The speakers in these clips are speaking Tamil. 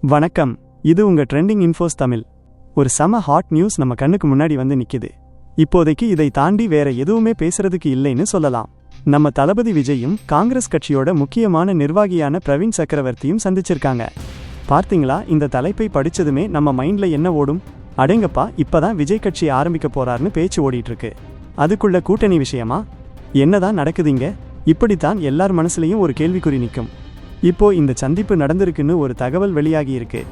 வணக்கம். இது உங்க ட்ரெண்டிங் இன்ஃபோஸ் தமிழ். ஒரு சம ஹாட் நியூஸ் நம்ம கண்ணுக்கு முன்னாடி வந்து நிக்குது. இப்போதைக்கு இதை தாண்டி வேற எதுவுமே பேசுறதுக்கு இல்லைன்னு சொல்லலாம். நம்ம தளபதி விஜயும் காங்கிரஸ் கட்சியோட முக்கியமான நிர்வாகியான பிரவீன் சக்கரவர்த்தியும் சந்திச்சிருக்காங்க. பார்த்தீங்களா? இந்த தலைப்பை படிச்சதுமே நம்ம மைண்ட்ல என்ன ஓடும்? அடேங்கப்பா இப்பதான் விஜய் கட்சி ஆரம்பிக்க போறாருன்னு பேச்சு ஓடிட்டு இருக்கு அதுக்குள்ள கூட்டணி விஷயமா? என்னதான் நடக்குதுங்க இப்படித்தான் எல்லார் மனசுலயும் ஒரு கேள்விக்குறி நிற்கும் இப்போ இந்த சந்திப்பு நடந்திருக்குன்னு ஒரு தகவல் வெளியாகி இருக்கு.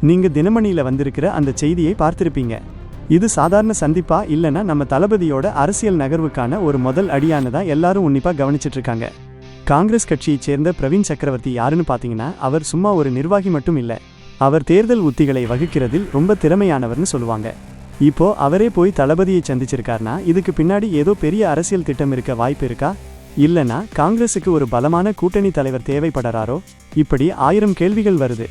நீங்க தினமணியில வந்திருக்கிற அந்த செய்தியை பார்த்திருப்பீங்க. இது சாதாரண சந்திப்பா இல்லைன்னா நம்ம தளபதியோட அரசியல் நகர்வுக்கான ஒரு முதல் அடியானதா எல்லாரும் உன்னிப்பா கவனிச்சிட்டு இருக்காங்க. காங்கிரஸ் கட்சியைச் சேர்ந்த பிரவீன் சக்கரவர்த்தி யாருன்னு பார்த்தீங்கன்னா அவர் சும்மா ஒரு நிர்வாகி மட்டும் இல்லை. அவர் தேர்தல் உத்திகளை வகுக்கிறதில் ரொம்ப திறமையானவர்னு சொல்லுவாங்க. இப்போ அவரே போய் தளபதியை சந்திச்சிருக்காருனா இதுக்கு பின்னாடி ஏதோ பெரிய அரசியல் திட்டம் இருக்க வாய்ப்பு இருக்கா? இல்லனா காங்கிரஸுக்கு ஒரு பலமான கூட்டணி தலைவர் தேவைப்படுறாரோ? இப்படி ஆயிரம் கேள்விகள் வருது.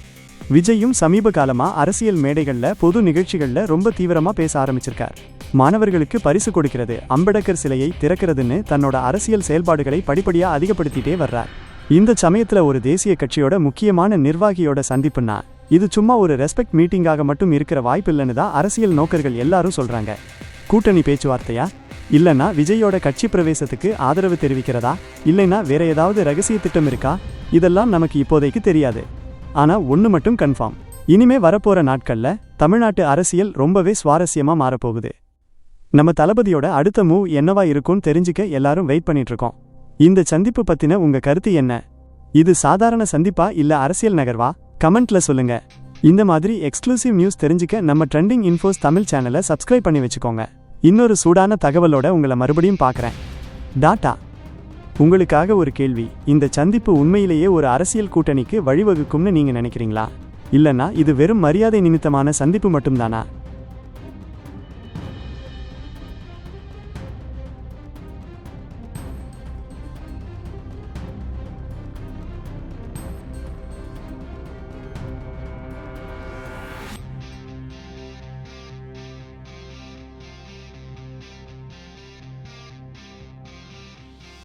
விஜயும் சமீப காலமா அரசியல் மேடைகள்ல பொது நிகழ்ச்சிகள்ல ரொம்ப தீவிரமா பேச ஆரம்பிச்சிருக்கார். மாணவர்களுக்கு பரிசு கொடுக்கிறது அம்பேத்கர் சிலையை திறக்கிறதுன்னு தன்னோட அரசியல் செயல்பாடுகளை படிப்படியா அதிகப்படுத்திட்டே வர்றார். இந்த சமயத்துல ஒரு தேசிய கட்சியோட முக்கியமான நிர்வாகியோட சந்திப்புனா இது சும்மா ஒரு ரெஸ்பெக்ட் மீட்டிங்காக மட்டும் இருக்கிற வாய்ப்பு இல்லைன்னு தான் அரசியல் நோக்கர்கள் எல்லாரும் சொல்றாங்க. கூட்டணி பேச்சுவார்த்தையா? இல்லைன்னா விஜயோட கட்சி பிரவேசத்துக்கு ஆதரவு தெரிவிக்கிறதா? இல்லைன்னா வேற ஏதாவது ரகசிய திட்டம் இருக்கா? இதெல்லாம் நமக்கு இப்போதைக்கு தெரியாது. ஆனா ஒன்று மட்டும் கன்ஃபார்ம். இனிமே வரப்போற நாட்கள்ல தமிழ்நாட்டு அரசியல் ரொம்பவே சுவாரஸ்யமா மாறப்போகுது. நம்ம தளபதியோட அடுத்த மூவ் என்னவா இருக்கும்னு தெரிஞ்சுக்க எல்லாரும் வெயிட் பண்ணிட்டு இருக்கோம் இந்த சந்திப்பு பத்தின உங்க கருத்து என்ன? இது சாதாரண சந்திப்பா இல்ல அரசியல் நகர்வா? கமெண்ட்ல சொல்லுங்க. இந்த மாதிரி எக்ஸ்க்ளூசிவ் நியூஸ் தெரிஞ்சுக்க நம்ம ட்ரெண்டிங் இன்ஃபோஸ் தமிழ் சேனலை சப்ஸ்கிரைப் பண்ணி வச்சுக்கோங்க. இன்னொரு சூடான தகவலோட உங்களை மறுபடியும் பார்க்குறேன். டாட்டா உங்களுக்காக ஒரு கேள்வி. இந்த சந்திப்பு உண்மையிலேயே ஒரு அரசியல் கூட்டணிக்கு வழிவகுக்கும்னு நீங்கள் நினைக்கிறீங்களா? இல்லைன்னா இது வெறும் மரியாதை நிமித்தமான சந்திப்பு மட்டும்தானா?